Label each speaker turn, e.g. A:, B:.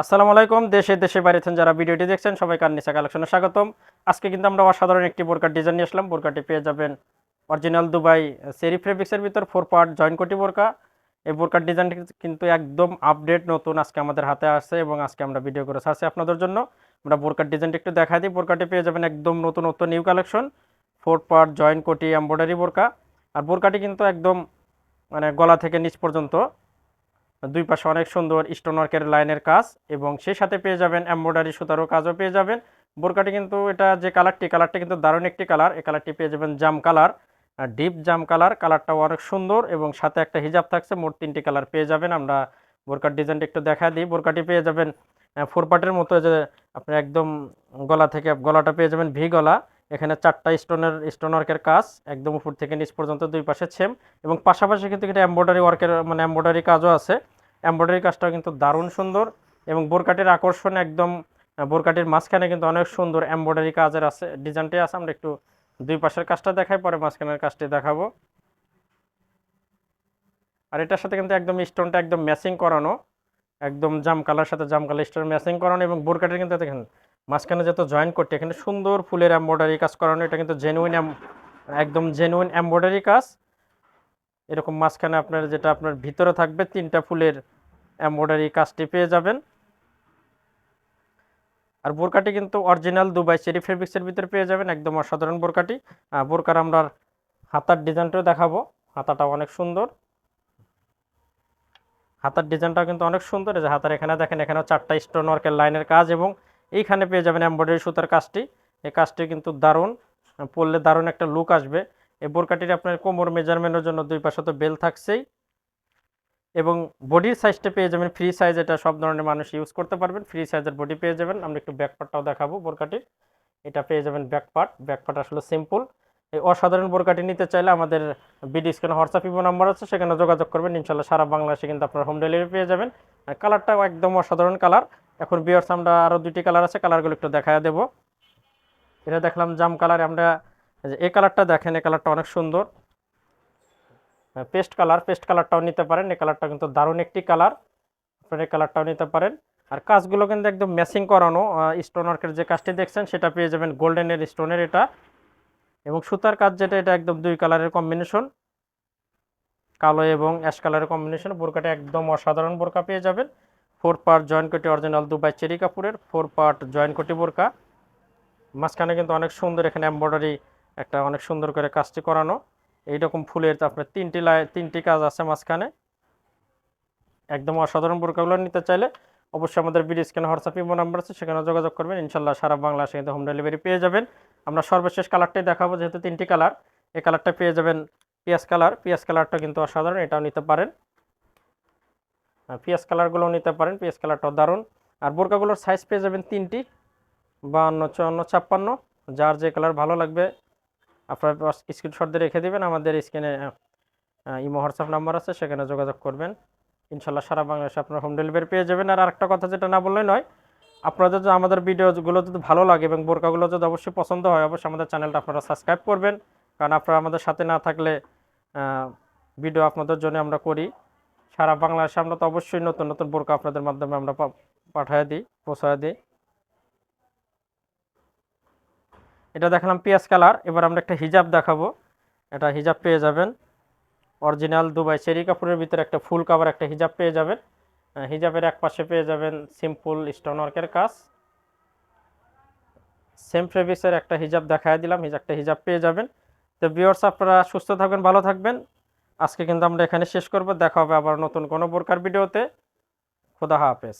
A: আসসালামু আলাইকুম। দেশে দেশে বাইরেছেন যারা ভিডিওটি দেখছেন সবাই কান্নিসা কালেকশনে স্বাগতম। আজকে কিন্তু আমরা অসাধারণ একটি বোরকার ডিজাইন নিয়ে আসলাম। বোরকাটি পেয়ে যাবেন অরিজিনাল দুবাই সেরি ফেব্রিক্সের ভিতর ফোর পার্ট জয়েন কোটি বোরকা। এই বোরকার ডিজাইনটি কিন্তু একদম আপডেট নতুন আজকে আমাদের হাতে আসছে এবং আজকে আমরা ভিডিও করে ছাড়ছি আপনাদের জন্য। আমরা বোরকার ডিজাইনটি একটু দেখা দিই। বোরকাটি পেয়ে যাবেন একদম নতুন নতুন new collection four part join কোটি এম্ব্রয়ডারি বোরকা। আর বোরকাটি কিন্তু একদম মানে গলা থেকে নিচ পর্যন্ত। দুই পাশে অনেক সুন্দর স্টোন ওয়ার্কের লাইনের কাজ এবং সেই সাথে পেয়ে যাবেন এমব্রয়ডারি সুতারও কাজও পেয়ে যাবেন। বোরকাটি কিন্তু এটা যে কালারটি কালারটি কিন্তু দারুণ একটি কালার। এই কালারটি পেয়ে যাবেন জাম কালার ডিপ জাম কালার। কালারটাও অনেক সুন্দর এবং সাথে একটা হিজাব থাকছে, মোট তিনটি কালার পেয়ে যাবেন। আমরা বোরকার ডিজাইনটা একটু দেখা দিই। বোরকাটি পেয়ে যাবেন ফোর পার্টের মতো যে আপনি একদম গলা থেকে গলাটা পেয়ে যাবেন ভি গলা। এখানে চারটা স্টোনের স্টোন ওয়ার্কের কাজ, একদম উপর থেকে নিচ পর্যন্ত দুই পাশে ছেম এবং পাশাপাশি কিন্তু এটা এমব্রয়ডারি ওয়ার্কের মানে এমব্রয়ডারি কাজও আছে। এমব্রয়ডারি কাজটাও কিন্তু দারুণ সুন্দর এবং বোরকাটির আকর্ষণ একদম, বোরকাটির মাঝখানে কিন্তু অনেক সুন্দর এমব্রয়ডারি কাজের আছে ডিজাইনটি আছে। আমরা একটু দুই পাশের কাজটা দেখাই, পরে মাঝখানের কাজটি দেখাবো। আর এটার সাথে কিন্তু একদম স্টোনটা একদম ম্যাচিং করানো, একদম জাম কালার সাথে জাম কালার স্টোন ম্যাচিং করানো এবং বোরকাটির কিন্তু দেখেন মাঝখানে যত জয়েন করতে, এখানে সুন্দর ফুলের এমব্রয়ডারি কাজ করানো, এটা কিন্তু জেনুইন একদম জেনুইন এমব্রয়ডারি কাজ। এরকম মাঝখানে আপনার যেটা আপনার ভিতরে থাকবে, তিনটা ফুলের এমব্রয়ডারি কাজটি পেয়ে যাবেন। আর বোরকাটি কিন্তু অরিজিনাল দুবাই চেরি ফেব্রিক্সের ভিতরে পেয়ে যাবেন, একদম অসাধারণ বোরকাটি। বোরকার আমরা হাতার ডিজাইনটাও দেখাবো, হাতাটা অনেক সুন্দর। হাতার ডিজাইনটাও কিন্তু অনেক সুন্দর যে হাতার এখানে দেখেন, এখানেও চারটা স্টোন ওয়ার্কের লাইনের কাজ এবং এইখানে পেয়ে যাবেন এমব্রয়ডারি সুতার কাজটি। এই কাজটি কিন্তু দারুণ। পরলে দারুণ একটা লুক আসবে। এই বোরকাটির আপনার কোমর মেজারমেন্টের জন্য দুই পাশে তো বেল থাকছেই। এবং বডির সাইজটা পেয়ে যাবেন ফ্রি সাইজ এটা সব ধরনের মানুষ ইউজ করতে পারবেন। ফ্রি সাইজের বডি পেয়ে যাবেন। আমরা একটু ব্যাক পার্টটাও দেখাবো বোরকাটির। এটা পেয়ে যাবেন ব্যাক পার্ট ব্যাক পার্ট আসলে সিম্পল এই অসাধারণ বোরকাটি নিতে চাইলে আমাদের BD scan WhatsApp imo number আছে। সেখানে যোগাযোগ করবেন। ইনশাল্লাহ সারা বাংলাদেশে কিন্তু আপনার হোম ডেলিভারি পেয়ে যাবেন। কালারটাও একদম অসাধারণ কালার এখন বিয়ার্স আমরা আরও দুটি কালার আছে কালারগুলো একটু দেখা দেবো। এটা দেখলাম জাম কালার আমরা এই কালারটা দেখেন, এই কালারটা অনেক সুন্দর। পেস্ট কালার পেস্ট কালারটাও নিতে পারেন, এই কালারটা কিন্তু দারুণ একটি কালার আপনার এই কালারটাও নিতে পারেন। আর কাজগুলো কিন্তু একদম ম্যাচিং করানো স্টোন ওয়ার্কের যে কাজটি দেখছেন, সেটা পেয়ে যাবেন গোল্ডেনের স্টোনের এটা। এবং সুতার কাজ যেটা, এটা একদম দুই কালারের কম্বিনেশন কালো এবং অ্যাশ কালারের কম্বিনেশন বোরকাটা একদম অসাধারণ বোরকা পেয়ে যাবেন। ফোর পার্ট জয়েন্ট কোটি অরিজিনাল দুবাই চেরি কাপুরের। ফোর পার্ট জয়েন্ট কোটি বোরকা। মাঝখানে কিন্তু অনেক সুন্দর এখানে এমব্রয়ডারি একটা অনেক সুন্দর করে কাজটি করানো। এইরকম ফুলের আপনার তিনটি লাই, তিনটি কাজ আছে মাঝখানে। একদম অসাধারণ বোরকাগুলো নিতে চাইলে অবশ্যই আমাদের BD scan WhatsApp imo number আছে, সেখানে যোগাযোগ করবেন। ইনশাল্লাহ সারা বাংলাদেশে কিন্তু হোম ডেলিভারি পেয়ে যাবেন। আমরা সর্বশেষ কালারটাই দেখাবো, যেহেতু তিনটি কালার। এই কালারটা পেয়ে যাবেন পিয়াজ কালার। পিয়াজ কালারটা কিন্তু অসাধারণ, এটাও নিতে পারেন। আর পিয়াজ কালারগুলোও নিতে পারেন পিয়াজ কালারটাও দারুণ। আর বোরকাগুলোর সাইজ পেয়ে যাবেন তিনটি, বাহান্ন, চুয়ান্ন, ছাপ্পান্ন। যার যে কালার ভালো লাগবে, আপনার স্ক্রিনশট দিয়ে রেখে দেবেন। আমাদের স্ক্রিনে ইমো, হোয়াটসঅ্যাপ নাম্বার আছে, সেখানে যোগাযোগ করবেন। ইনশাল্লাহ সারা বাংলাদেশে আপনার হোম ডেলিভারি পেয়ে যাবেন। আর আরেকটা কথা যেটা না বললেই নয়, আপনাদের যদি আমাদের ভিডিওগুলো যদি ভালো লাগে এবং বোরকাগুলো যদি অবশ্যই পছন্দ হয়, অবশ্যই আমাদের চ্যানেলটা আপনারা সাবস্ক্রাইব করবেন। কারণ আপনারা আমাদের সাথে না থাকলে ভিডিও আপনাদের জন্য আমরা করি। সারা বাংলাদেশে আমরা তো অবশ্যই নতুন নতুন বোরকা আপনাদের মাধ্যমে আমরা পাঠায় দিই, পৌঁছায় দিই। এটা দেখালাম পিয়াজ কালার, এবার আমরা একটা হিজাব দেখাবো। এটা হিজাব পেয়ে যাবেন। অরিজিনাল দুবাই চেরি কাপড়ের ভিতরে একটা ফুল কাভার একটা হিজাব পেয়ে যাবেন। হিজাবের এক পাশে পেয়ে যাবেন সিম্পল স্টোন ওয়ার্কের কাজ। সেম ফেব্রিক্সের একটা হিজাব দেখায় দিলাম, হিজাবটা হিজাব পেয়ে যাবেন। তো বিয়ার্স আপনারা সুস্থ থাকবেন, ভালো থাকবেন। আজকে কিন্তু আমরা এখানে শেষ করব। দেখা হবে আবার নতুন কোনো বোরকার ভিডিওতে। খোদা হাফেজ।